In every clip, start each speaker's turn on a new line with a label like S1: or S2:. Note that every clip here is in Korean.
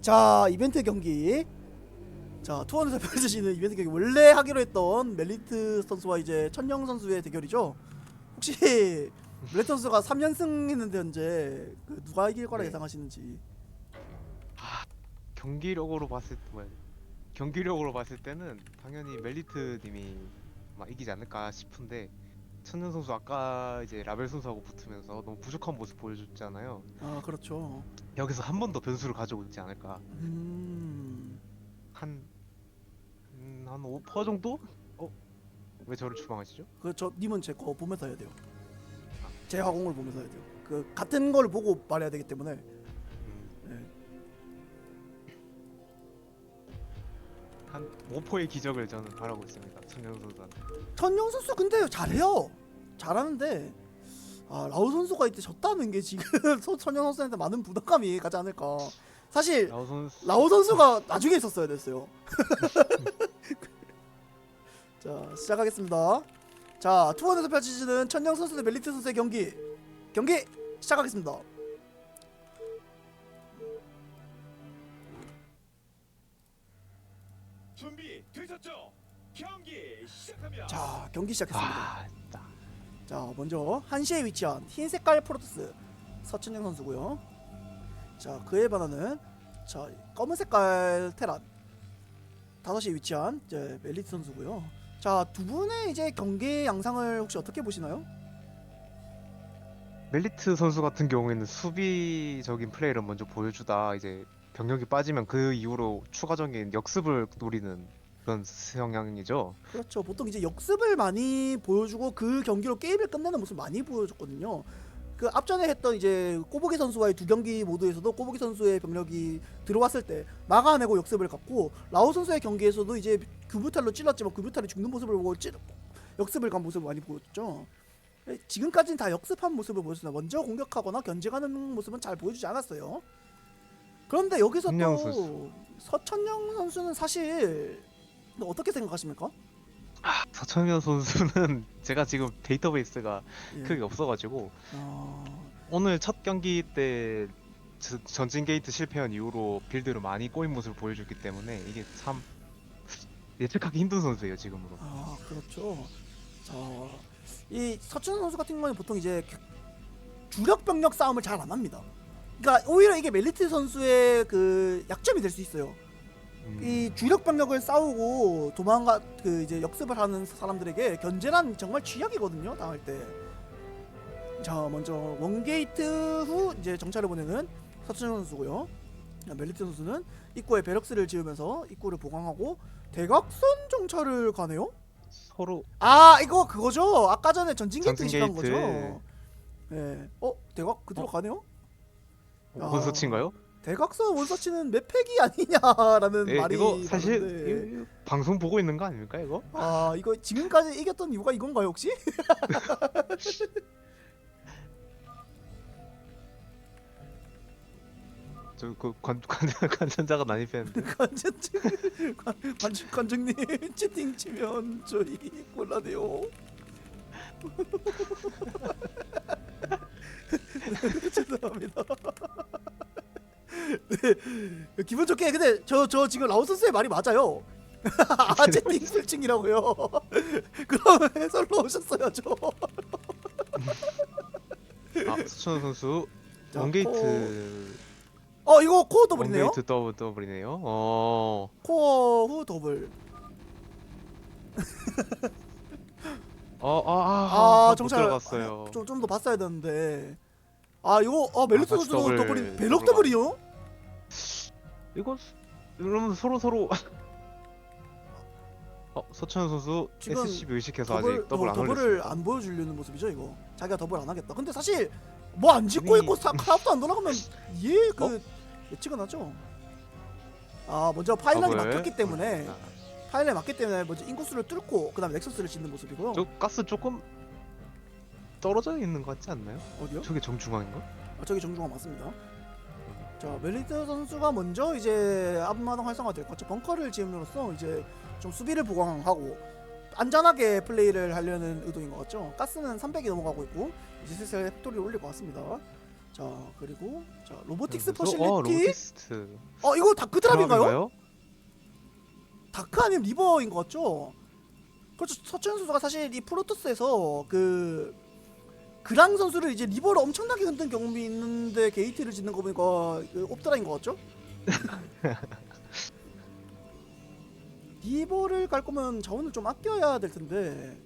S1: 자 이벤트 경기. 자 투원에서 펼쳐지는 이벤트 경기. 원래 하기로 했던 멜리트 선수와 이제 천영 선수의 대결이죠. 혹시 멜리트 선수가 3연승 했는데 현재 그 누가 이길 거라
S2: 네.
S1: 예상하시는지.
S2: 경기력으로 봤을 때 뭐야 경기력으로 봤을 때는 당연히 멜리트 님이 막 이기지 않을까 싶은데 천년 선수 아까 이제 라벨 선수하고 붙으면서 너무 부족한 모습 보여줬잖아요.
S1: 아 그렇죠
S2: 여기서 한 번 더 변수를 있지 않을까
S1: 음
S2: 한 음, 한 5% 정도? 어? 왜 저를 추방하시죠?
S1: 그 저 님은 제 거 보면서 해야 돼요 제 화공을 보면서 해야 돼요 그 같은 걸 보고 말해야 되기 때문에
S2: 한 5%의 기적을 저는 바라고 있습니다. 천년 선수한테.
S1: 천영 선수 근데 잘해요 잘하는데 아 라우 선수가 이때 졌다는 게 지금 소- 천영 선수한테 많은 부담감이 가지 않을까 사실
S2: 라오 선수
S1: 라오 선수가 나중에 있었어야 됐어요. 자 시작하겠습니다. 자 투원에서 펼쳐지는 천영 선수 대 멜리트 선수의 경기 경기 시작하겠습니다.
S3: 되셨죠? 경기 시작합니다.
S1: 자 경기 시작했습니다.
S2: 아, 진짜.
S1: 자 먼저 한시에 위치한 흰 색깔 프로토스 서천영 선수고요. 자 그에 반하는 자 검은 색깔 테란 다섯 시에 위치한 이제 멜리트 선수고요. 자 두 분의 이제 경기 양상을 혹시 어떻게 보시나요?
S2: 멜리트 선수 같은 경우에는 수비적인 플레이를 먼저 보여주다 이제 병력이 빠지면 그 이후로 추가적인 역습을 노리는 그런 성향이죠.
S1: 그렇죠. 보통 이제 역습을 많이 보여주고 그 경기로 게임을 끝내는 모습 많이 보여줬거든요. 그 앞전에 했던 이제 꼬부기 선수와의 두 경기 모두에서도 꼬부기 선수의 병력이 들어왔을 때 막아내고 역습을 갔고 라오 선수의 경기에서도 이제 규브탈로 찔렀지만 규브탈이 죽는 모습을 보고 찔 역습을 간 모습을 많이 보였죠. 지금까지는 다 역습한 모습을 보였습니다. 먼저 공격하거나 견제가는 모습은 잘 보여주지 않았어요. 그런데 여기서 또
S2: 선수.
S1: 서천영 선수는 사실 어떻게 생각하십니까?
S2: 서천현 선수는 제가 지금 데이터베이스가
S1: 예.
S2: 크게 없어가지고
S1: 어...
S2: 오늘 첫 경기 때 저- 전진 게이트 실패한 이후로 빌드를 많이 꼬인 모습을 보여줬기 때문에 이게 참 예측하기 힘든 선수예요 지금으로.
S1: 아 그렇죠. 자, 이 서춘 선수 같은 경우는 보통 이제 주력 병력 싸움을 잘 안 합니다. 그러니까 오히려 이게 멜리트 선수의 그 약점이 될 수 있어요.
S2: 음,
S1: 이 주력 병력을 싸우고 도망가 그 이제 역습을 하는 사람들에게 견제란 정말 취약이거든요. 당할 때. 자, 먼저 원게이트 후 이제 정찰을 보내는 서춘 선수고요. 자, 멜리트 선수는 입구에 베럭스를 지으면서 입구를 보강하고 대각선 정찰을 가네요.
S2: 서로
S1: 아 이거 그거죠. 아까 전에 전진 게이트
S2: 전진
S1: 시간
S2: 게이트.
S1: 거죠. 예. 어 대각 그대로
S2: 어?
S1: 가네요. 아.
S2: 원서치인가요?
S1: 대각선 원서치는 맵팩이 아니냐라는
S2: 예,
S1: 말이
S2: 이거 사실
S1: 많은데.
S2: 이거 방송 보고 있는 거 아닙니까 이거?
S1: 아 이거 지금까지 이겼던 이유가 이건가요 혹시?
S2: 저그 관전자가 난입했는데
S1: 관전증 관- 관중 관중님 채팅 치면 저희 곤란해요. 네, 죄송합니다. 네, 기분 좋게 근데 저 저 지금 라우 선수의 말이 맞아요. 아 채팅 설칭이라고요. 그럼 해설로 오셨어야죠.
S2: 아 수천 선수
S1: 자,
S2: 원게이트
S1: 어 이거 코어 더블이네요.
S2: 원게이트 더블 더블이네요. 어
S1: 코어 후 더블.
S2: 어, 아, 아,
S1: 아,
S2: 못
S1: 정찰
S2: 들어갔어요.
S1: 좀 좀 더 봤어야 되는데. 아 이거
S2: 아,
S1: 선수도
S2: 더블,
S1: 더블이 배럭
S2: 더블
S1: 더블이요?
S2: 이거 그러면 서로 서로 어 서천 선수
S1: 지금
S2: SCB 의식해서
S1: 더블
S2: 아직 더블
S1: 어,
S2: 안
S1: 더블을
S2: 올렸습니다.
S1: 안 보여주려는 모습이죠 이거. 자기가 더블 안 하겠다. 근데 사실 뭐 안 짓고
S2: 이미-
S1: 있고 사- 카운트 안 돌아가면 얘그
S2: 어?
S1: 예측은 하죠. 아 먼저 파일런이
S2: 더블.
S1: 막혔기 때문에
S2: 아,
S1: 파일런이 막기 때문에 먼저 인코스를 뚫고 그다음 에 넥서스를 짓는 모습이고요.
S2: 저 가스 조금 떨어져 있는 것 같지 않나요?
S1: 어디요?
S2: 저게 정중앙인가?
S1: 아, 저기 정중앙 맞습니다. 자 멜리트 선수가 먼저 이제 앞마당 활성화 될 것 같죠. 벙커를 지음으로써 이제 좀 수비를 보강하고 안전하게 플레이를 하려는 의도인 것 같죠. 가스는 300이 넘어가고 있고 이제 슬슬 팩토리를 올릴 것 같습니다. 자 그리고 자 로보틱스
S2: 그래서-
S1: 퍼실리티.
S2: 어 로보틱스
S1: 어 이거 다크 드랍인가요?
S2: 드랍인가요?
S1: 다크 아니면 리버인 것 같죠? 그렇죠. 서천 선수가 사실 이 프로토스에서 그 그랑 선수를 이제 리버를 엄청나게 흔든 경험이 있는데 게이트를 짓는 거 보니까 그 옵드라인 것 같죠? 리버를 갈 거면 자원을 좀 아껴야 될 텐데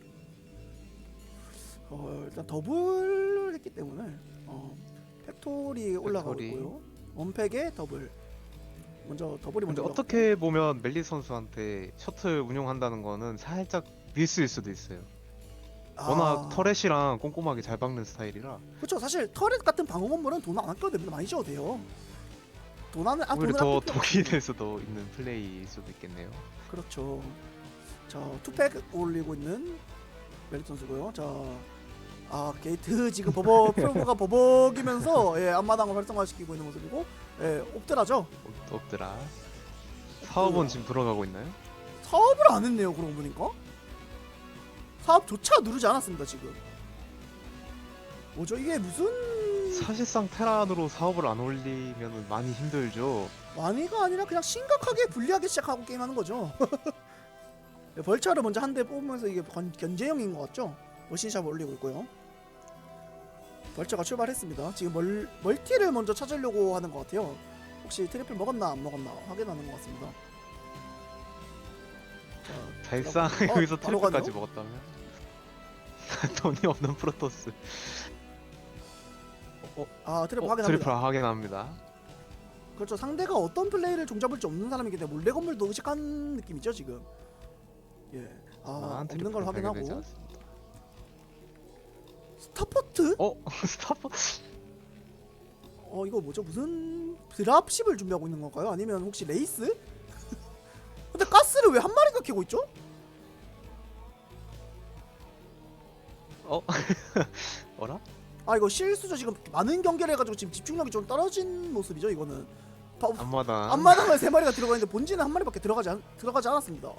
S1: 어, 일단 더블을 했기 때문에 어, 팩토리 올라가고
S2: 팩토리.
S1: 있고요. 원팩에 더블. 먼저 더블이
S2: 근데
S1: 먼저
S2: 어떻게 보면 멜리 선수한테 셔틀 운용한다는 거는 살짝 밀수일 수도 있어요. 워낙
S1: 아.
S2: 터렛이랑 꼼꼼하게 잘 박는 스타일이라
S1: 그렇죠. 사실 터렛 같은 방어 건물은 돈 안 아껴도 됩니다. 많이 줘도 돼요. 돈 안, 아,
S2: 오히려
S1: 돈을
S2: 더 수도 있는 플레이일 수도 있겠네요.
S1: 그렇죠. 자 투팩 올리고 있는 메릭 선수고요. 자, 아 게이트 지금 버버 프로브가 버벅이면서 예 앞마당을 활성화시키고 있는 모습이고 예 옵드라죠.
S2: 없- 없더라. 사업은 지금 들어가고 있나요?
S1: 사업을 안 했네요. 그러고 보니까 사업조차 누르지 않았습니다 지금. 뭐죠 이게 무슨
S2: 사실상 테란으로 사업을 안 올리면 많이 힘들죠.
S1: 많이가 아니라 그냥 심각하게 불리하게 시작하고 게임하는 거죠. 네, 벌처를 먼저 한 대 뽑으면서 이게 견, 견제형인 것 같죠? 머신샵 올리고 있고요. 벌처가 출발했습니다. 지금 멀, 멀티를 먼저 찾으려고 하는 것 같아요. 혹시 트리플 먹었나 안 먹었나 확인하는 것 같습니다. 자,
S2: 발상
S1: 어,
S2: 여기서
S1: 바로
S2: 트리플까지
S1: 가네요?
S2: 먹었다면 돈이 없는 프로토스. 어,
S1: 아 트리플
S2: 어,
S1: 확인합니다.
S2: 트리플 확인합니다.
S1: 그렇죠. 상대가 어떤 플레이를 종잡을지 없는 사람이기 때문에 몰래 건물도 의식한 느낌이죠 지금. 예. 아
S2: 아,
S1: 없는 걸 확인하고. 스타포트?
S2: 어 스타퍼
S1: 어 이거 뭐죠? 무슨 드랍십을 준비하고 있는 건가요? 아니면 혹시 레이스? 근데 가스를 왜 한 마리가 캐고 있죠?
S2: 어? 어라?
S1: 아 이거 실수죠. 지금 많은 경기를 해가지고 지금 집중력이 좀 떨어진 모습이죠 이거는. 바,
S2: 앞마당.
S1: 앞마당을 세 마리가 들어가 있는데 본진은 한 마리밖에 들어가지 않, 들어가지 않았습니다.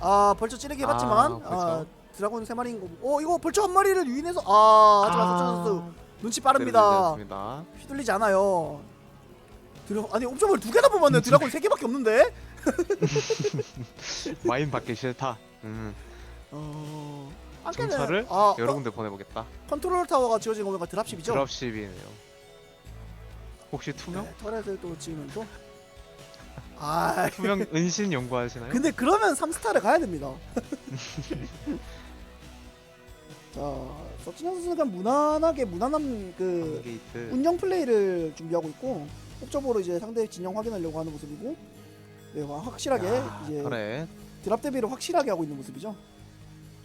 S1: 아 벌써 찌르기 해봤지만
S2: 아,
S1: 아. 드라곤 세 마리인 거고 어 이거 벌써 한 마리를 유인해서 아 하지만 서천 선수 눈치 빠릅니다.
S2: 습니다.
S1: 휘둘리지 않아요. 드라 아니 옵저버를 두 개나 뽑았네요. 드라곤 세 개밖에 없는데?
S2: 마인 받기 싫다. 음,
S1: 어...
S2: 정찰을
S1: 아,
S2: 여러
S1: 어,
S2: 군데 보내보겠다.
S1: 컨트롤 타워가 지어진 거니까 드랍십이죠?
S2: 드랍십이네요. 혹시 투명?
S1: 네, 터렛을 또 지으면서 아
S2: 투명 은신 연구하시나요?
S1: 근데 그러면 3스타를 가야 됩니다 자 서진현 선수가 무난하게 무난한 그
S2: 게이트.
S1: 운영 플레이를 준비하고 있고 옵저버로 이제 상대 진영 확인하려고 하는 모습이고 네, 확실하게 이제
S2: 그래.
S1: 드랍 대비를 확실하게 하고 있는 모습이죠.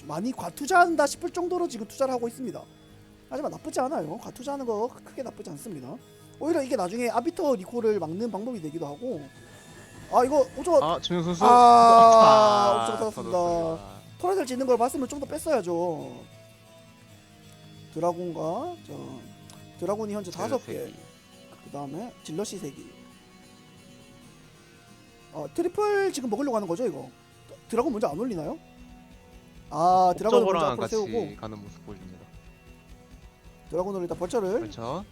S1: 좀 많이 과투자한다 싶을 정도로 지금 투자를 하고 있습니다. 하지만 나쁘지 않아요. 과투자하는 거 크게 나쁘지 않습니다. 오히려 이게 나중에 아비터 리콜을 막는 방법이 되기도 하고 아 이거 오저
S2: 아 준영 선수.
S1: 아, 옵저버 터졌습니다.
S2: 터졌습니다.
S1: 터렛을 짓는 걸 봤으면 좀 더 뺐어야죠. 드라곤과 저 드라곤이 현재 다섯 개. 그 다음에 질러시 세기. 어 트리플 지금 먹으려고 하는 거죠 이거? 드라곤 먼저 안 올리나요? 아 드라곤을 먼저 앞으로
S2: 같이
S1: 세우고
S2: 가는 모습 보여줍니다.
S1: 드라곤을 일단 벌처를
S2: 그렇죠.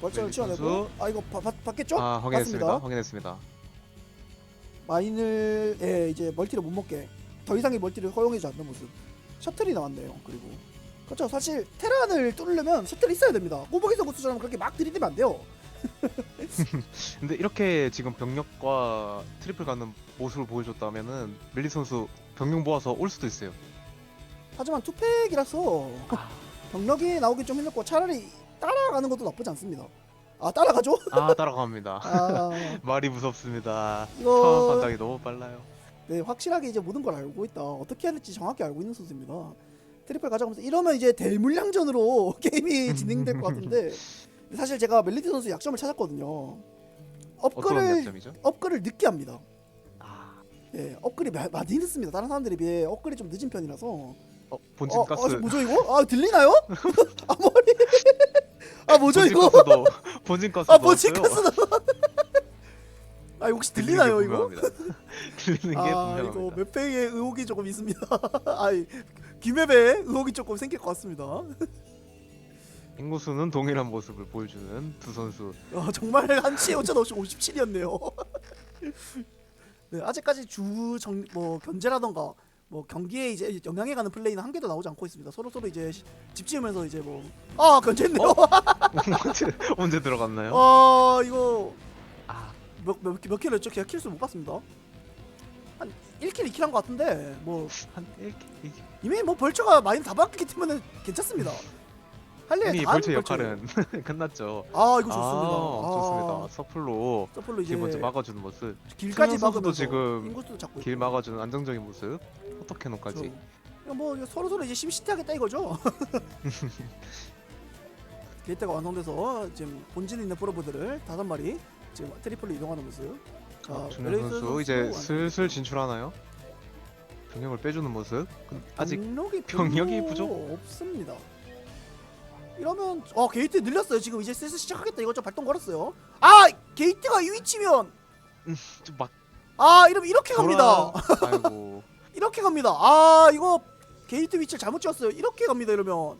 S1: 벌처를
S2: 멜리
S1: 치워내고
S2: 선수.
S1: 아 이거 바, 받, 받겠죠?
S2: 아 확인했습니다.
S1: 맞습니다.
S2: 확인했습니다.
S1: 마인을 예 이제 멀티를 못 먹게 더 이상의 멀티를 허용해주지 않는 모습 셔틀이 나왔네요 그리고 그렇죠 사실 테란을 뚫으려면 셔틀이 있어야 됩니다 꼬부기서 구수처럼 그렇게 막 들이대면 안 돼요
S2: 근데 이렇게 지금 병력과 트리플 가는 모습을 보여줬다면은 멜리 선수 병력 모아서 올 수도 있어요.
S1: 하지만 투팩이라서 병력이 나오기 좀 힘들고 차라리 따라가는 것도 나쁘지 않습니다. 아 따라가죠?
S2: 아 따라갑니다.
S1: 아
S2: 말이 무섭습니다. 상황
S1: 이거
S2: 판단이 너무 빨라요.
S1: 네 확실하게 이제 모든 걸 알고 있다. 어떻게 해야 될지 정확히 알고 있는 선수입니다. 트리플 가져가면서 이러면 이제 대물량전으로 게임이 진행될 것 같은데 사실 제가 멜리티 선수 약점을 찾았거든요. 업글을
S2: 약점이죠?
S1: 업글을 늦게 합니다.
S2: 아,
S1: 예, 업글이 마- 많이 늦습니다. 다른 사람들에 비해 업글이 좀 늦은 편이라서
S2: 어, 본진
S1: 어,
S2: 가스.
S1: 어, 뭐죠 이거? 아 들리나요? 아 머리. 아 뭐죠
S2: 본진
S1: 이거?
S2: 가스도 본진 가스
S1: 아
S2: 넣었어요.
S1: 버치카스 아 혹시 들리나요 이거?
S2: 들리는
S1: 게아
S2: 분명합니다.
S1: 이거 맵페이의 의혹이 조금 있습니다. 아 귀맵에 의혹이 조금 생길 것 같습니다.
S2: 인구수는 동일한 모습을 보여주는 두 선수.
S1: 어, 정말 한치의 오차 없이 57이었네요. 네, 아직까지 주정뭐 견제라던가 뭐 경기에 이제 영향이 가는 플레이는 한 개도 나오지 않고 있습니다. 서로 서로 이제 시- 집 지으면서 이제 뭐아 견제했네요.
S2: 언제 언제 들어갔나요?
S1: 아 이거
S2: 아
S1: 몇몇 킬로 했죠? 제가 킬수 못 봤습니다. 한 1킬 2킬 한 것 같은데
S2: 뭐한 이렇게 이게
S1: 이미 뭐 벌처가 많이 다 바뀌기 때문에 괜찮습니다. 할일
S2: 이미
S1: 벌처예요.
S2: 역할은 끝났죠.
S1: 아 이거 좋습니다.
S2: 아,
S1: 아,
S2: 좋습니다. 서플로
S1: 서플로 이제
S2: 길 먼저 막아주는 모습,
S1: 길까지 막으면서
S2: 지금
S1: 인구수도 잡고
S2: 길
S1: 있고.
S2: 막아주는 안정적인 모습.
S1: 그렇죠. 이거 뭐 서로 서로 이제 심시티하겠다 이거죠. 게이트가 완성돼서 지금 본진 있는 프로브들을 다섯 마리 지금 트리플로 이동하는 모습. 자,
S2: 아, 준현
S1: 메레이스
S2: 선수 이제. 슬슬 진출하나요? 병력을 빼주는 모습. 근- 아직
S1: 병력이
S2: 병력이 부족?
S1: 없습니다. 이러면 어 게이트 늘렸어요. 지금 이제 슬슬 시작하겠다 이거 좀 발동 걸었어요. 아 게이트가 이 위치면
S2: 좀막
S1: 아 이러면 이렇게 갑니다.
S2: 아이고.
S1: 이렇게 갑니다. 아 이거 게이트 위치를 잘못 지었어요. 이렇게 갑니다. 이러면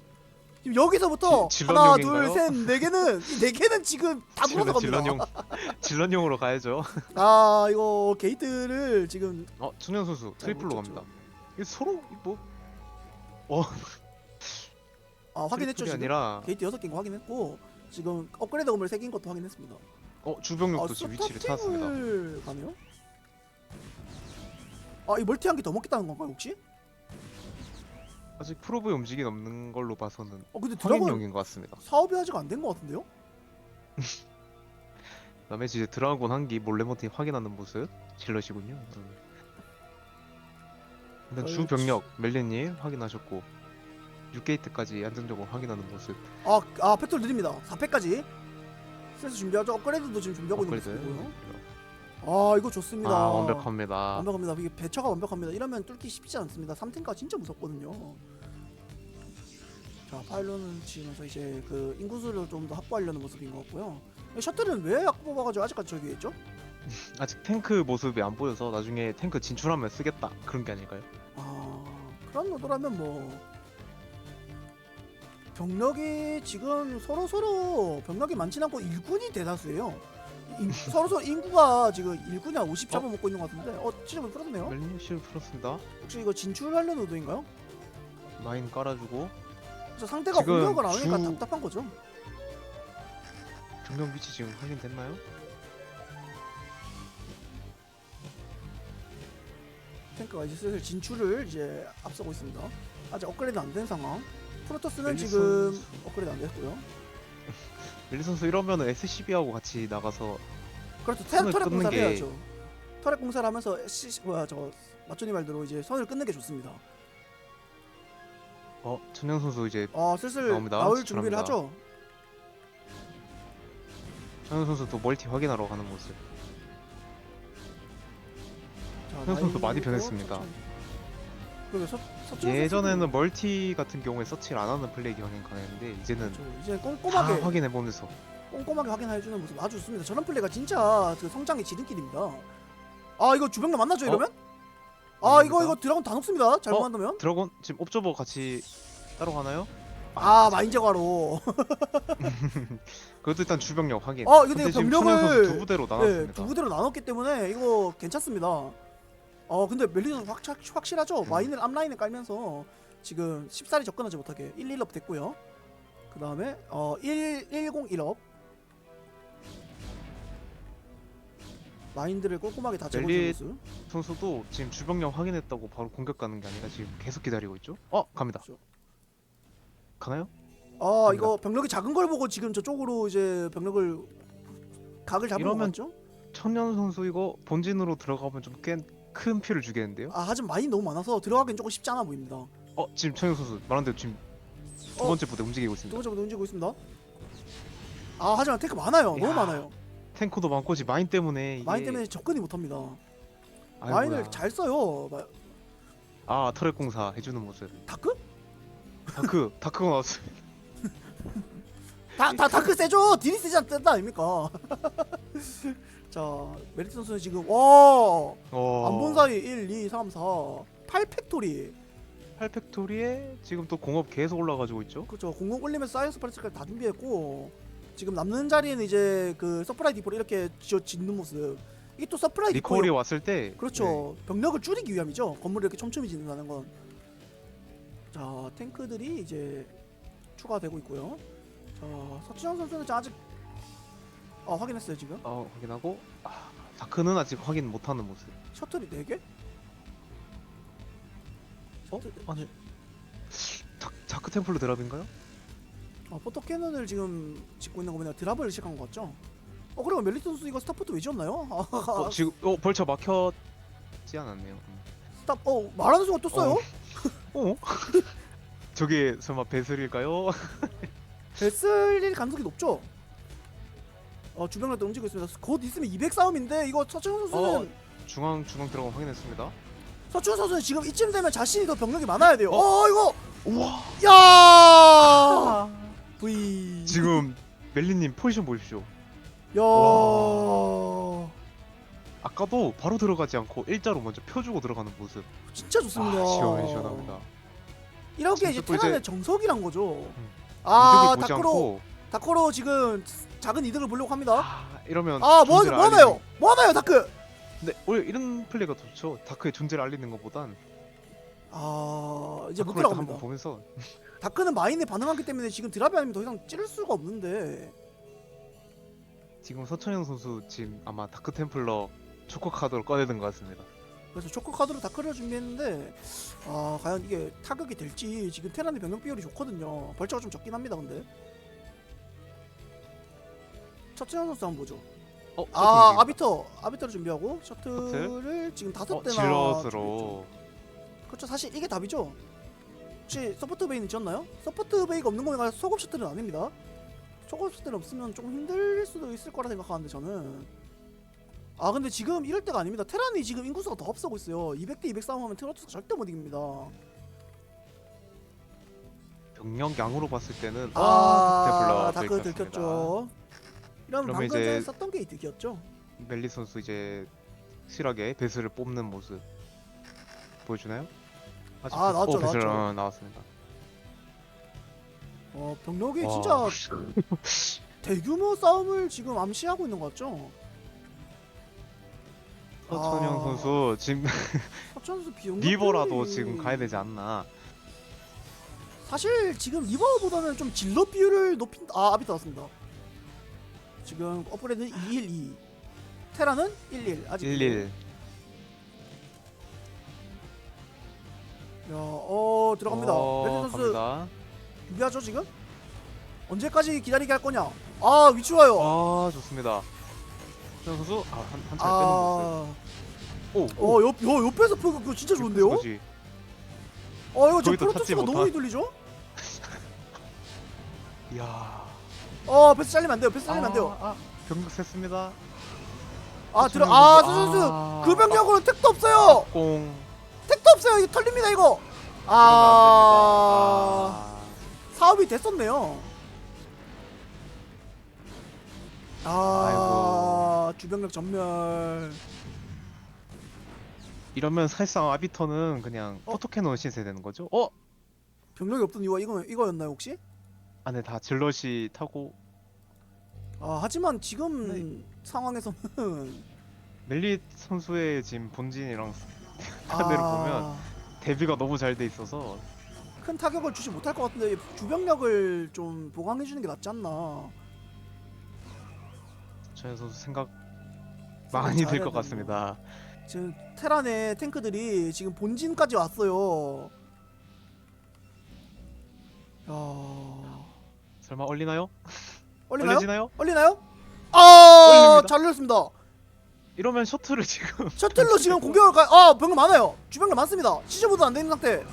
S1: 지금 여기서부터
S2: 지-
S1: 하나,
S2: 질런용인가요?
S1: 둘, 셋, 네 개는 이네 개는 지금 다
S2: 질런,
S1: 갑니다.
S2: 질런용 질런용으로 가야죠.
S1: 아 이거 게이트를 지금
S2: 어 준현 선수 트리플로. 갑니다. 이게 서로 뭐 어,
S1: 아, 확인했죠 지금.
S2: 아니라
S1: 게이트 여섯 개인 거 확인했고 지금 업그레이드 건물 세개인 것도 확인했습니다.
S2: 어 주병력도
S1: 아,
S2: 지금 위치를 찾았습니다.
S1: 스타팅을 가네요. 아이 멀티 한 개 더 먹겠다는 건가요 혹시?
S2: 아직 프로브의 움직임 없는 걸로 봐서는
S1: 어 근데 드라곤
S2: 확인용인 것 같습니다.
S1: 사업이 아직 안 된 것 같은데요?
S2: 그다음에 이제 드라곤 한기 몰래 모티 확인하는 모습 질러시군요. 음. 일단 주
S1: 어이,
S2: 병력 멜리님 확인하셨고 6게이트까지 안정적으로 확인하는 모습.
S1: 아, 아 페트롤 느립니다. 4패까지. 슬슬 준비하죠. 업그레이드도 지금 준비하고 있는
S2: 업그레이드.
S1: 모습이고요. 아 이거 좋습니다.
S2: 아 완벽합니다.
S1: 완벽합니다. 이게 배처가 완벽합니다. 이러면 뚫기 쉽지 않습니다. 3탱가 진짜 무섭거든요. 자 파일런은 지면서 이제 그 인구수를 좀 더 확보하려는 모습인 것 같고요. 이 셔틀은 왜 뽑아가지고 아직까지 저기 있죠?
S2: 아직 탱크 모습이 안 보여서 나중에 탱크 진출하면 쓰겠다 그런 게 아닐까요?
S1: 아 그런 노도라면 뭐 병력이 지금 서로 서로 병력이 많진 않고 일꾼이 대다수예요. 인- 서로 서로 인구가 지금 일꾼이 한 50 잡아먹고 있는 것 같은데 어못 풀었네요.
S2: 멜리님 실 풀었습니다.
S1: 혹시 이거 진출하려는 의도인가요?
S2: 마인 깔아주고
S1: 그래서 상대가
S2: 지금
S1: 공격을 안 하니까
S2: 주-
S1: 답답한 거죠.
S2: 병력 위치 지금 확인됐나요?
S1: 탱크가 이제 슬슬 진출을 이제 앞서고 있습니다. 아직 업그레이드 안 된 상황. 프로토스는 지금
S2: 선수.
S1: 업그레이드 안 됐고요.
S2: 멜리 선수 이러면은 SCB하고 같이 나가서
S1: 그렇죠. 태,
S2: 선을
S1: 터렛
S2: 끊는
S1: 공사를
S2: 게-
S1: 해야죠. 터렛 공사를 하면서 시, 뭐야 저 마초니 말대로 이제 선을 끊는 게 좋습니다.
S2: 어 천영 선수 이제
S1: 아 슬슬
S2: 나옵니다.
S1: 나올. 준비를 하죠.
S2: 천영 선수 또 멀티 확인하러 가는 모습.
S1: 자,
S2: 현우 선수 많이 변했습니다.
S1: 천천히. 그리고 서, 서천
S2: 예전에는 멀티 같은 경우에 서치를 안 하는 플레이가 확인 가능했는데 이제는
S1: 이제
S2: 다
S1: 꼼꼼하게
S2: 확인해 보면서
S1: 꼼꼼하게 확인해주는 모습 아주 좋습니다. 저런 플레이가 진짜 그 성장의 지름길입니다. 아 이거 주병력 만나죠 이러면? 아 이거. 이거 드라곤 다 녹습니다. 잘못
S2: 어?
S1: 만나면.
S2: 드래곤 지금 옵저버 같이 따로 가나요?
S1: 아 마인 제거로.
S2: 그것도 일단 주병력 확인.
S1: 어, 이거
S2: 근데
S1: 병력을-
S2: 두 부대로
S1: 네,
S2: 나눴습니다.
S1: 두 부대로 나눴기 때문에 이거 괜찮습니다. 어 근데 멜리도 확, 확, 확실하죠.
S2: 음.
S1: 마인을 앞라인에 깔면서 지금 14리 접근하지 못하게 1, 1업 됐고요. 그 다음에 어 1, 1, 0, 1업 마인들을 꼼꼼하게 다
S2: 멜리-
S1: 모습.
S2: 선수도 지금 주병력 확인했다고 바로 공격 가는 게 아니라 지금 계속 기다리고 있죠. 어 갑니다.
S1: 그렇죠.
S2: 가나요?
S1: 아. 이거 병력이 작은 걸 보고 지금 저쪽으로 이제 병력을 각을 잡은 것
S2: 이러면-
S1: 같죠?
S2: 천년 선수 이거 본진으로 들어가면 좀 꽤 큰 피해를 주겠는데요.
S1: 아 하지만 마인 너무 많아서 들어가기엔 조금 쉽지 않아 보입니다.
S2: 어 지금 천년 선수 말한 대로 지금 두
S1: 어.
S2: 번째 부대 움직이고
S1: 두
S2: 있습니다.
S1: 번째 부터 움직이고 있습니다. 아 하지만 탱크 많아요. 너무
S2: 야,
S1: 많아요.
S2: 탱커도 많고 지금 마인 때문에 이게
S1: 마인 때문에 접근이 못합니다.
S2: 아이고야.
S1: 마인을 잘 써요. 마-
S2: 아 터렛 공사 해주는 모습.
S1: 다크?
S2: 다크 다크가 나왔어요.
S1: 다, 다 다크 세죠. 딜이 세지 않다 아닙니까? 자 메리트 선수는 지금 와 안본
S2: 어.
S1: 사이 1, 2, 3, 4 8팩토리
S2: 8팩토리에 지금 또 공업 계속 올라가지고 있죠.
S1: 그렇죠. 공공 올리면서 사이언스 파리스까지 다 준비했고 지금 남는 자리에는 이제 그 서프라이 디포를 이렇게 지어 짓는 모습. 이게 또 서프라이 디포
S2: 리콜이 왔을 때
S1: 그렇죠. 병력을 줄이기 위함이죠. 건물을 이렇게 촘촘히 짓는다는 건. 자, 탱크들이 이제 추가되고 있고요. 자, 서치장 선수는 자, 아직 아, 확인했어요, 지금.
S2: 네, 어, 확인하고 아, 다크는 아직 확인 못하는 모습.
S1: 셔틀이 4개?
S2: 어? 아니 자, 자크 템플로 드랍인가요?
S1: 아, 포토캐논을 지금 짓고 있는 거 보면 드랍을 시작한 것 같죠? 어, 그리고 멜리트 선수 이거 스타포트 왜 지었나요? 아,
S2: 어, 지금 어 벌써 막혔지 않았네요. 음.
S1: 스탑, 어, 말하는 순간 또 써요?
S2: 어? 저게 설마 베슬일까요?
S1: 베슬일 가능성이 높죠? 어, 주변으로 움직이고 있습니다. 곧 있으면 200 싸움인데 이거 선수는
S2: 어. 중앙 중앙 들어가 확인했습니다.
S1: 서춘 선수는 지금 이쯤 되면 자신이 더 병력이 많아야 돼요. 어,
S2: 어?
S1: 이거
S2: 우와.
S1: 야 V
S2: 지금 멜리님 포지션 보십시오.
S1: 야
S2: 와. 아까도 바로 들어가지 않고 일자로 먼저 펴주고 들어가는 모습.
S1: 진짜 좋습니다.
S2: 아, 시원해 시원합니다.
S1: 이렇게 이제
S2: 진짜 또
S1: 테란의
S2: 이제-
S1: 정석이란 거죠.
S2: 음.
S1: 아
S2: 이득을 보지
S1: 다크로
S2: 않고
S1: 다크로 지금 작은 이득을 보려고 합니다.
S2: 아, 이러면
S1: 아 뭐,
S2: 존재를
S1: 뭐 하나요? 뭐 하나요 다크?
S2: 네, 오히려 이런 플레이가 더 좋죠. 다크의 존재를 알리는 것보단
S1: 아 이제 못
S2: 다크를 딱
S1: 들어갑니다.
S2: 한번 보면서
S1: 다크는 마인에 반응하기 때문에 지금 드랍이 아니면 더 이상 찌를 수가 없는데
S2: 지금 서천영 선수 지금 아마 다크 템플러 초코 카드를 꺼내든 것 같습니다.
S1: 그래서 초코 카드로 다크를 준비했는데 아 과연 이게 타격이 될지 지금 테란의 병력 비율이 좋거든요. 벌처가 좀 적긴 합니다 근데 첫째 선수 한번 보죠.
S2: 어,
S1: 아 아비터 아비터를 준비하고 셔틀을 지금 다섯
S2: 어,
S1: 대나
S2: 질럿으로
S1: 준비했죠. 그렇죠 사실 이게 답이죠. 혹시 서포트 베이는 지었나요? 서포트 베이가 없는 거니까 소급 셔틀은 아닙니다. 소급 셔틀 없으면 조금 힘들 수도 있을 거라 생각하는데 저는 아 근데 지금 이럴 때가 아닙니다. 테란이 지금 인구수가 더 앞서고 있어요. 200대 200 싸움하면 테라투스가 절대 못 이깁니다.
S2: 병력 양으로 봤을 때는
S1: 아,
S2: 템플러
S1: 다크 들켰죠. 이러면
S2: 그러면
S1: 방금
S2: 이제-
S1: 전에 썼던 게 이득이었죠.
S2: 멜리 선수 이제 실하게 베스를 뽑는 모습 보여주나요? 아직
S1: 아,
S2: 베스-
S1: 나왔죠,
S2: 어,
S1: 나왔죠.
S2: 어, 나왔습니다.
S1: 어 병력이
S2: 와.
S1: 진짜 대규모 싸움을 지금 암시하고 있는 것 같죠.
S2: 서천영
S1: 아.
S2: 선수 지금
S1: 서천수 비용
S2: 리버라도 지금 가야 되지 않나?
S1: 사실 지금 리버보다는 좀 질러 비율을 높인 아 아비터 왔습니다. 지금 업그레이드는 212 테라는 11 아직
S2: 11
S1: 야 어 들어갑니다.
S2: 어,
S1: 멜리 선수
S2: 갑니다.
S1: 준비하죠 지금? 언제까지 기다리게 할 거냐? 아 위치 좋아요.
S2: 아 좋습니다. 선수 아 한 한차 빼는 모습. 오,
S1: 어, 옆, 여, 옆에서 그, 그거 진짜 좋은데요? 어,
S2: 거지.
S1: 이거 지금
S2: 찾지
S1: 프로토스가 너무
S2: 못한-
S1: 많이 돌리죠?
S2: 이야.
S1: 어, 패스 잘리면 안 돼요. 패스 잘리면 안 돼요.
S2: 아, 아, 병력 셌습니다.
S1: 아, 들어, 아,
S2: 선수. 아.
S1: 그 병력으로 택도 없어요!
S2: 공.
S1: 택도 없어요! 이거 털립니다, 이거!
S2: 아.
S1: 아, 사업이 됐었네요. 아, 주병력 전멸.
S2: 이러면 사실상 아비터는 그냥
S1: 어?
S2: 포토캐논 신세 되는 거죠? 어?
S1: 병력이 없던 이유가 이거, 이거였나요, 혹시?
S2: 안에 다 질럿이 타고
S1: 아, 하지만 지금
S2: 네.
S1: 상황에서는.
S2: 멜리 선수의 지금 본진이랑
S1: 아,
S2: 카드를 보면 대비가 너무 잘 돼 있어서
S1: 큰 타격을 주지 못할 것 같은데 주병력을 좀 보강해 주는 게 낫지 않나.
S2: 저현 선수 생각 많이 될
S1: 잘해야
S2: 것
S1: 되는
S2: 같습니다.
S1: 지금 테란의 탱크들이 지금 본진까지 왔어요. 야,
S2: 설마 얼리나요?
S1: 얼리나요?
S2: 얼려지나요?
S1: 얼리나요? 아,
S2: 얼립니다.
S1: 잘 올렸습니다.
S2: 이러면 셔틀을 지금
S1: 셔틀로 지금 공격을 가. 아, 병력 많아요. 주병력 많습니다. 시즈보드 안 되는 상태.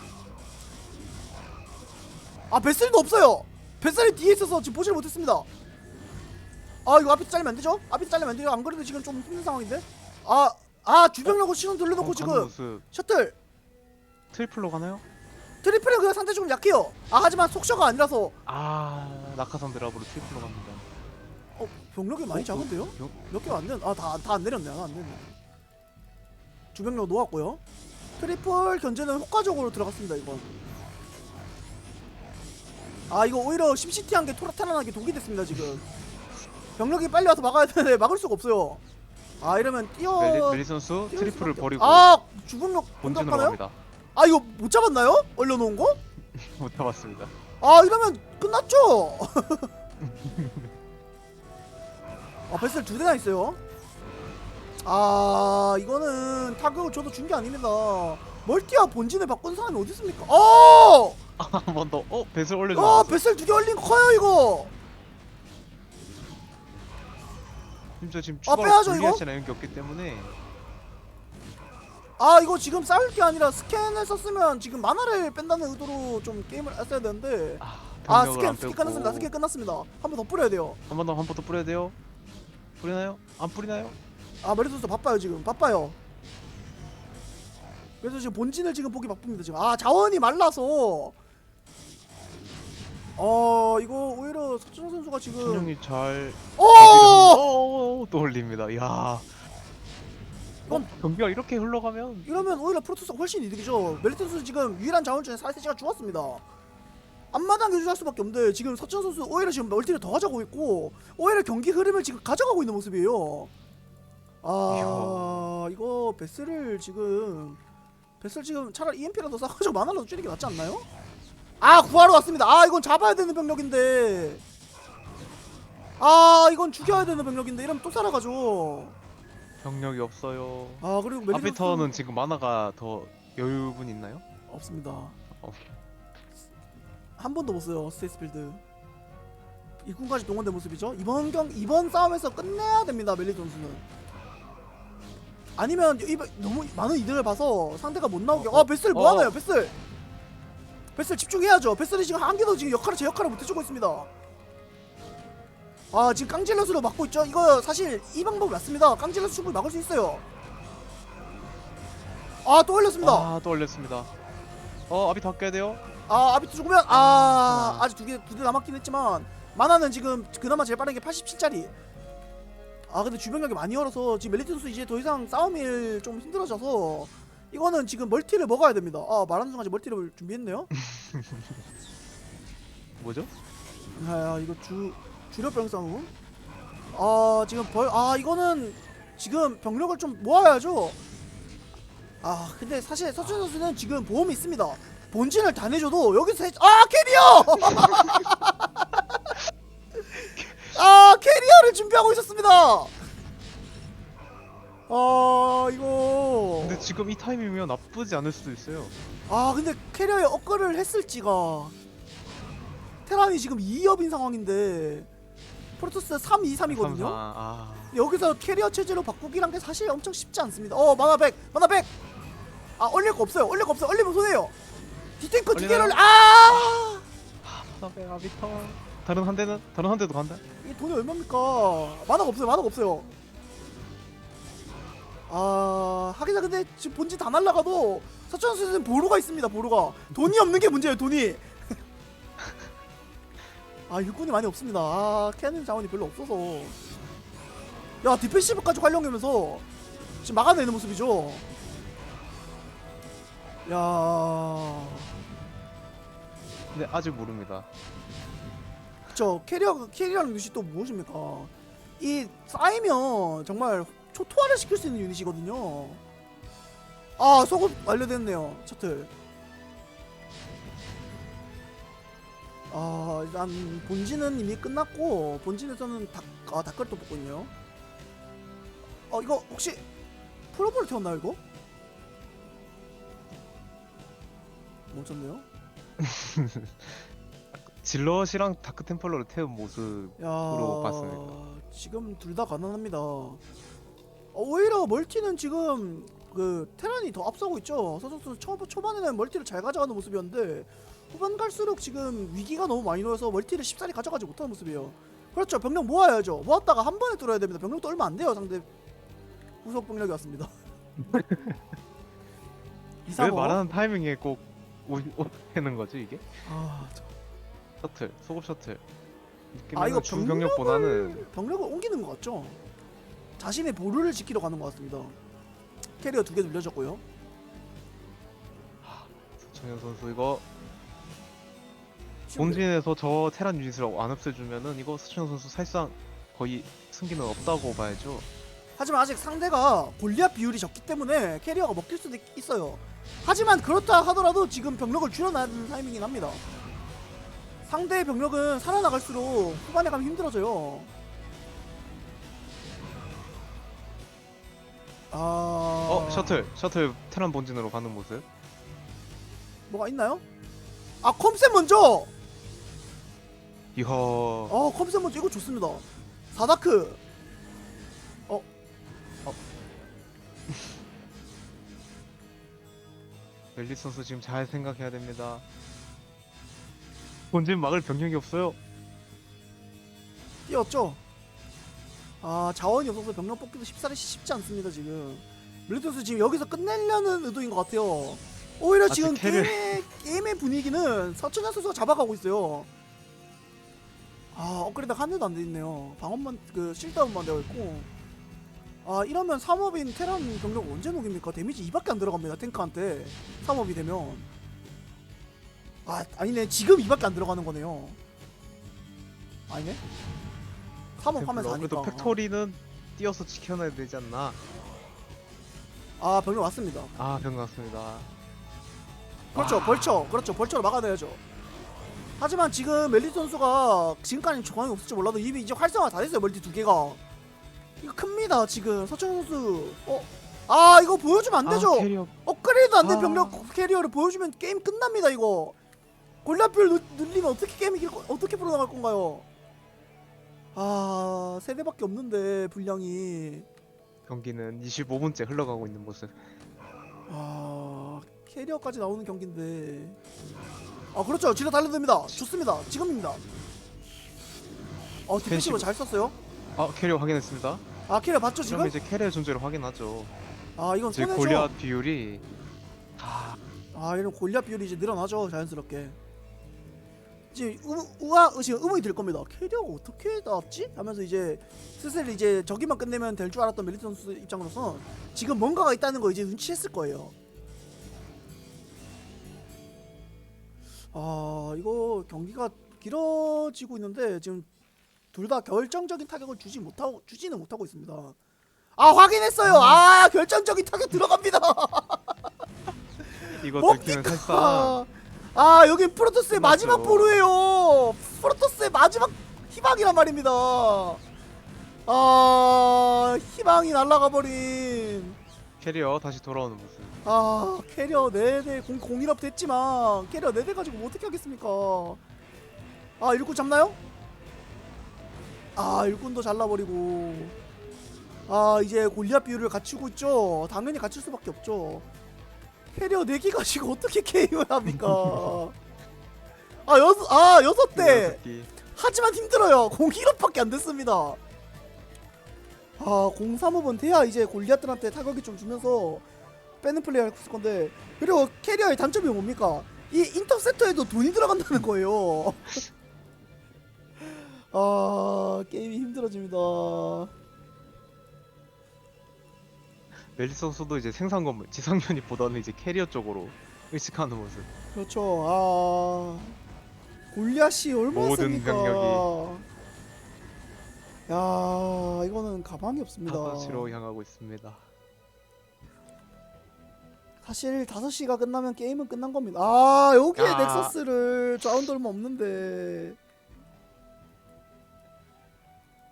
S1: 아, 베슬도 없어요. 베슬이 뒤에 있어서 지금 보지를 못했습니다. 아, 이거 앞에 잘리면 안 되죠? 앞에 잘리면 안 돼요. 안 그래도 지금 좀 힘든 상황인데. 아, 아, 주병력으로 시선 돌려놓고
S2: 어,
S1: 지금
S2: 가는 모습
S1: 셔틀
S2: 트리플로 가나요?
S1: 트리플은 그냥 상대 조금 약해요. 아, 하지만 속셔가 아니라서
S2: 아 낙하산 드랍으로 트리플로 갑니다.
S1: 어, 병력이 많이
S2: 어,
S1: 작은데요?
S2: 어,
S1: 몇 개가 안 되는. 아, 다 다 안 내렸네. 하나 안 내렸네. 주병력 놓았고요. 트리플 견제는 효과적으로 들어갔습니다 이건 아 이거 오히려 심시티한 게 토라타난하게 독이 됐습니다 지금 병력이 빨리 와서 막아야 되는데 막을 수가 없어요 아 이러면 뛰어
S2: 멜리, 멜리 선수 트리플을 버리고
S1: 없- 아 주문력
S2: 본진으로
S1: 공격하나요?
S2: 갑니다.
S1: 아 이거 못 잡았나요? 얼려놓은 거?
S2: 못 잡았습니다.
S1: 아 이러면 끝났죠 아 베슬 두 대나 있어요 아 이거는 타격을 줘도 준 게 아닙니다 멀티와 본진을 바꾼 사람이 어디 있습니까 어!
S2: 한 번 더. 어 배슬
S1: 아
S2: 올려줘.
S1: 베슬 두개 얼린 거 커요 이거
S2: 심지어 지금
S1: 아,
S2: 추가로
S1: 빼야죠,
S2: 이런 게 없기 때문에
S1: 아 이거 지금 싸울 게 아니라 스캔을 썼으면 지금 만화를 뺀다는 의도로 좀 게임을 했어야 되는데
S2: 아,
S1: 아 스캔
S2: 안
S1: 스캔 끝났습니다 스캔 끝났습니다 한 번 더 뿌려야 돼요
S2: 한 번 더 한 번 더 뿌려야 돼요. 뿌리나요? 안 뿌리나요?
S1: 아 메리 선수 바빠요 지금 바빠요 그래서 지금 본진을 지금 보기 바쁩니다 지금 아 자원이 말라서 어 이거 오히려 서준호 선수가 지금
S2: 신영이 잘
S1: 오!
S2: 어! 또 올립니다. 야.
S1: 이건-
S2: 어, 경기가 이렇게 흘러가면
S1: 이러면 오히려 프로토스가 훨씬 이득이죠. 메리트 선수 지금 유일한 자원 중에 사세시가 죽었습니다. 앞마당 유지할 수밖에 없는데 지금 서준 선수 오히려 지금 멀티를 더 가져가고 있고 오히려 경기 흐름을 지금 가져가고 있는 모습이에요. 아 이거 베스를 지금 베스를 지금 차라리 EMP라도 싸가지고 만화라도 줄이는 게 낫지 않나요? 아 구하러 왔습니다. 아 이건 잡아야 되는 병력인데. 아 이건 죽여야 되는 병력인데 이러면 또 살아가죠
S2: 병력이 없어요.
S1: 아 그리고
S2: 아비터는 지금 만화가 더 여유분 있나요?
S1: 없습니다
S2: 어.
S1: 한 번도 못 써요 스테이스필드 일꾼까지 동원된 모습이죠 이번 경 이번 싸움에서 끝내야 됩니다 멜리 선수는 아니면 이번 너무 많은 이득을 봐서 상대가 못 나오게 어, 베슬 뭐
S2: 어.
S1: 하나요 베슬 베슬 집중해야죠 베슬이 지금 한 개도 지금 역할을 제 역할을 못 해주고 있습니다 아 지금 깡질럿으로 막고 있죠? 이거 사실 이 방법이 맞습니다. 깡질럿 충분히 막을 수 있어요. 아또 올렸습니다.
S2: 아, 또 올렸습니다. 어, 아비터 아껴야 돼요.
S1: 아 아비트 죽으면? 아 아직 두개두 개 남았긴 했지만 만화는 지금 그나마 제일 빠른 게 87짜리. 아 근데 주변력이 많이 얼어서 지금 멜리트 선수 이제 더 이상 싸움이 좀 힘들어져서 이거는 지금 멀티를 먹어야 됩니다. 아 말하는 순간 이제 멀티를 준비했네요.
S2: 뭐죠?
S1: 아 이거 주 주력병 싸움 아 지금 벌 아 이거는 지금 병력을 좀 모아야죠. 아 근데 사실 서준 선수는 지금 보험이 있습니다. 본진을 다 내줘도 여기서 해... 아 캐리어! 아 캐리어를 준비하고 있었습니다. 아 이거.
S2: 근데 지금 이 타이밍이면 나쁘지 않을 수도 있어요.
S1: 아 근데 캐리어에 업글을 했을지가. 테란이 지금 2업인 상황인데 프로토스 3, 2, 3이거든요.
S2: 삼사, 아,
S1: 여기서 캐리어 체제로 바꾸기란 게 사실 엄청 쉽지 않습니다. 어 마나 100 마나 100아 올릴 거 없어요. 올릴 거 없어요. 올리면 손해요. 디탱크 두 개를
S2: 올리나요?
S1: 아!
S2: 하나백 아비터. 다른 한 대는? 다른 한 대도 간다.
S1: 이게 돈이 얼마입니까? 만화가 없어요. 만화가 없어요. 아 하기자 근데 지금 본진 다 날라가도 서천 선수는 보루가 있습니다 보루가. 돈이 없는 게 문제예요 돈이 아 일꾼이 많이 없습니다 아 캐는 자원이 별로 없어서 야 디펜시브까지 활용하면서 지금 막아내는 모습이죠 야
S2: 근데 아직 모릅니다.
S1: 저 캐리어 캐리어라는 유닛이 또 무엇입니까? 이 쌓이면 정말 초토화를 시킬 수 있는 유닛이거든요. 아 소급 완료됐네요 셔틀. 아 일단 본진은 이미 끝났고 본진에서는 닭, 아 뽑고 있네요. 어 이거 혹시 프로볼 태웠나요 이거? 멈췄네요.
S2: 질럿이랑 다크 템플러를 태운 모습.
S1: 야,
S2: 으로 봤습니다.
S1: 지금 둘 다 가난합니다. 어, 오히려 멀티는 지금 그 테란이 더 앞서고 있죠. 서정수 초, 초반에는 멀티를 잘 가져가는 모습이었는데 후반 갈수록 지금 위기가 너무 많이 놓여서 멀티를 쉽사리 가져가지 못하는 모습이에요. 그렇죠. 병력 모아야죠. 모았다가 한 번에 뚫어야 됩니다. 병력도 얼마 안 돼요. 상대 후속 병력이 왔습니다.
S2: 왜
S1: 235.
S2: 말하는 타이밍에 꼭 오는 거지 이게?
S1: 아, 저-
S2: 셔틀, 소급 셔틀.
S1: 아, 이거
S2: 주 병력보다는
S1: 병력을 옮기는 것 같죠? 자신의 보루를 지키러 가는 것 같습니다. 캐리어 두 개 눌려졌고요.
S2: 정현 선수 이거 본진에서 저 테란 유닛을 안 없애주면은 이거 서천현 선수 사실상 거의 승기는 없다고 봐야죠.
S1: 하지만 아직 상대가 골리앗 비율이 적기 때문에 캐리어가 먹힐 수도 있- 있어요. 하지만 그렇다 하더라도 지금 병력을 줄여놔야 되는 타이밍이긴 합니다. 상대의 병력은 살아나갈수록 후반에 가면 힘들어져요. 아...
S2: 어 셔틀 셔틀 테란 본진으로 가는 모습.
S1: 뭐가 있나요? 아 컴셋 먼저!
S2: 이야
S1: 어 컴셋 먼저 이거 좋습니다. 사다크
S2: 멜리 선수 지금 잘 생각해야 됩니다. 본진 막을 병력이 없어요.
S1: 뛰었죠. 아 자원이 없어서 병력 뽑기도 쉽사리 쉽지 않습니다 지금. 밀리터스 지금 여기서 끝내려는 의도인 것 같아요. 오히려 지금
S2: 캐를-
S1: 게임의, 게임의 분위기는 서천현 선수가 잡아가고 있어요. 아 업그레이드가 한 대도 안 돼 있네요. 방어만 그 실다운만 되어 있고. 아 이러면 3업인 테란 병력 언제 녹입니까? 데미지 2밖에 안 들어갑니다 탱크한테 3업이 되면. 아 아니네 지금 2밖에 안 들어가는 거네요. 아니네. 3업 하면서
S2: 그래도
S1: 하니까.
S2: 팩토리는 뛰어서 지켜놔야 되지 않나.
S1: 아 병력 왔습니다.
S2: 아 병력 났습니다.
S1: 그렇죠
S2: 아.
S1: 벌쳐 그렇죠 벌쳐로 막아내야죠. 하지만 지금 멜리 선수가 지금까지 정황이 없을지 몰라도 이미 이제 활성화 다 됐어요 멀티 두 개가. 이거 큽니다 지금 서천 선수. 어? 아 이거 보여주면 안 되죠.
S2: 아, 캐리어
S1: 업그레이드 안된
S2: 아.
S1: 병력 캐리어를 보여주면 게임 끝납니다 이거. 골라별 누- 눌리면 어떻게 게임 이길 거 어떻게 풀어나갈 건가요? 아 세대밖에 없는데 분량이.
S2: 경기는 25분째 흘러가고 있는 모습.
S1: 아 캐리어까지 나오는 경기인데. 아 그렇죠. 질러 달려듭니다. 좋습니다. 지금입니다. 어 디펜시브. 잘 썼어요?
S2: 아 캐리어 확인했습니다.
S1: 아 캐리어 봤죠 지금?
S2: 그러면 이제 캐리어 존재를 확인하죠.
S1: 아 이건
S2: 지금
S1: 손해죠.
S2: 골리앗 비율이 아
S1: 아 이런 골리앗 비율이 이제 늘어나죠 자연스럽게. 이제 우, 우아 지금 의문이 들 겁니다. 캐리어가 어떻게 나왔지? 하면서 이제 슬슬 이제 저기만 끝내면 될 줄 알았던 멜리 선수 입장으로서 지금 뭔가가 있다는 거 이제 눈치챘을 거예요 아 이거 경기가 길어지고 있는데 지금 둘 다 결정적인 타격을 주지 못하고 주지는 못하고 있습니다. 아 확인했어요. 아 결정적인 타격 들어갑니다.
S2: 이거
S1: 뭡니까?
S2: 들키면 사실상
S1: 아 여기 프로토스의. 마지막 보루예요. 프로토스의 마지막 희망이란 말입니다. 아 희망이 날아가 버린.
S2: 캐리어 다시 돌아오는 모습.
S1: 아 캐리어 4대 공, 공일업 됐지만 캐리어 4대 가지고 뭐 어떻게 하겠습니까 아 일꾼 잡나요? 아 일꾼도 잘라버리고 아 이제 골리앗 비율을 갖추고 있죠 당연히 갖출 수밖에 없죠 캐리어 4개 가지고 어떻게 게임을 합니까 아 여섯 아 여섯 대. 하지만 힘들어요. 01업밖에 안 됐습니다. 아, 035번 돼야 이제 골리앗들한테 타격이 좀 주면서 빼는 플레이 할 건데 그리고 캐리어의 단점이 뭡니까? 이 인터셉터에도 돈이 들어간다는 거예요. 아, 게임이 힘들어집니다.
S2: 멜리 선수도 이제 생산 건물 지상 유닛보다는 이제 캐리어 쪽으로 의식하는 모습.
S1: 그렇죠. 아, 골리앗이 얼마나
S2: 모든
S1: 셉니까?
S2: 병력이.
S1: 야, 이거는 가방이 없습니다.
S2: 5시로 향하고 있습니다.
S1: 사실 5시가 끝나면 게임은 끝난 겁니다. 아, 여기에
S2: 야.
S1: 넥서스를 좌운도 얼마 없는데.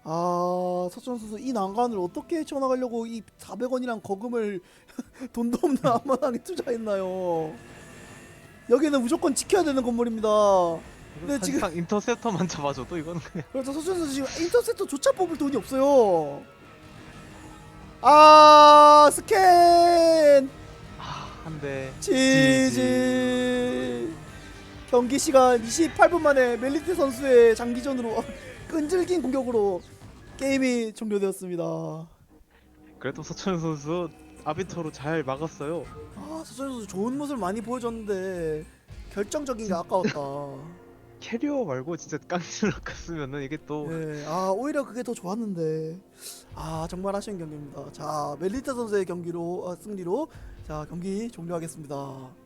S1: 아, 서천 선수 이 난간을 어떻게 헤쳐나가려고 이 400원이랑 거금을 돈도 없는 앞마당에 투자했나요? 여기는 무조건 지켜야 되는 건물입니다. 네, 지금-
S2: 인터셉터만 잡아줘도 이거는 그냥
S1: 그래서 서천 선수 지금 인터셉터조차 뽑을 돈이 없어요. 아, 스캔!
S2: 아, 한대
S1: 지지 경기 시간 28분 만에 멜리트 선수의 장기전으로 끈질긴 공격으로 게임이 종료되었습니다.
S2: 그래도 서천 선수 아비터로 잘 막았어요.
S1: 아 서천 선수 좋은 모습을 많이 보여줬는데 결정적인 게 아까웠다.
S2: 캐리어 말고 진짜 깡질러 갔으면은 이게 또
S1: 네, 아 오히려 그게 더 좋았는데 아 정말 아쉬운 경기입니다. 자 멜리트 선수의 경기로 아, 승리로 자 경기 종료하겠습니다.